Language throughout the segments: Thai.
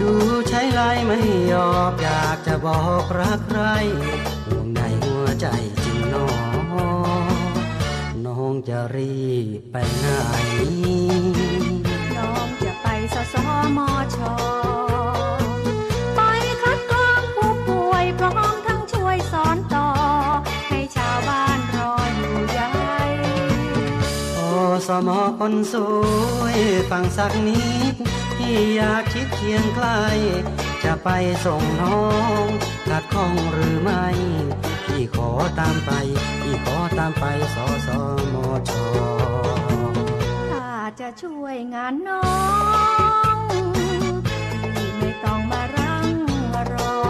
ดูใช้ไลไม่ยอมอยากจะบอกรักใคร สมอคนสวยฟังสักนิดที่อยากชิดเคียงใกล้จะไปส่งน้องขัดข้องหรือไม่พี่ขอตามไปพี่ขอตามไปสอสอมอชอถ้าจะช่วยงานน้องพี่ไม่ต้องมารังรอ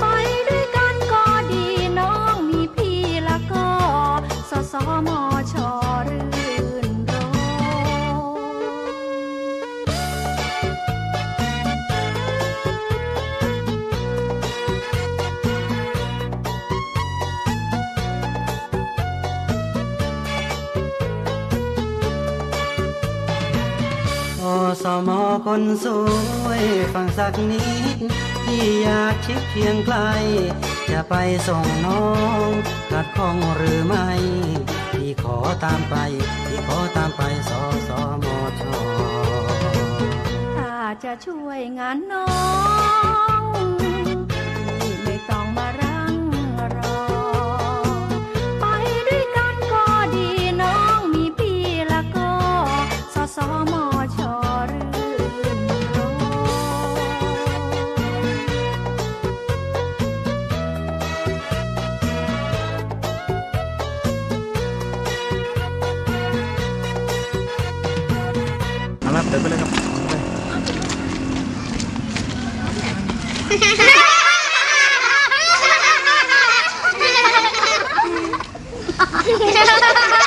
ไปด้วยกันก็ดีน้องมีพี่แล้วก็สสมชรื่ สมอคนสวยฟังสักนิดที่อยากชิดเคียงใกล้จะไปส่งน้องขัดข้องหรือไม่พี่ขอตามไปพี่ขอตามไปสอสอมอชอถ้าจะช่วยงานน้องพี่ไม่ต้องมารังรอ ไปด้วยกันก็ดีน้องมีพี่ล้วก็สสมช 来不来？来。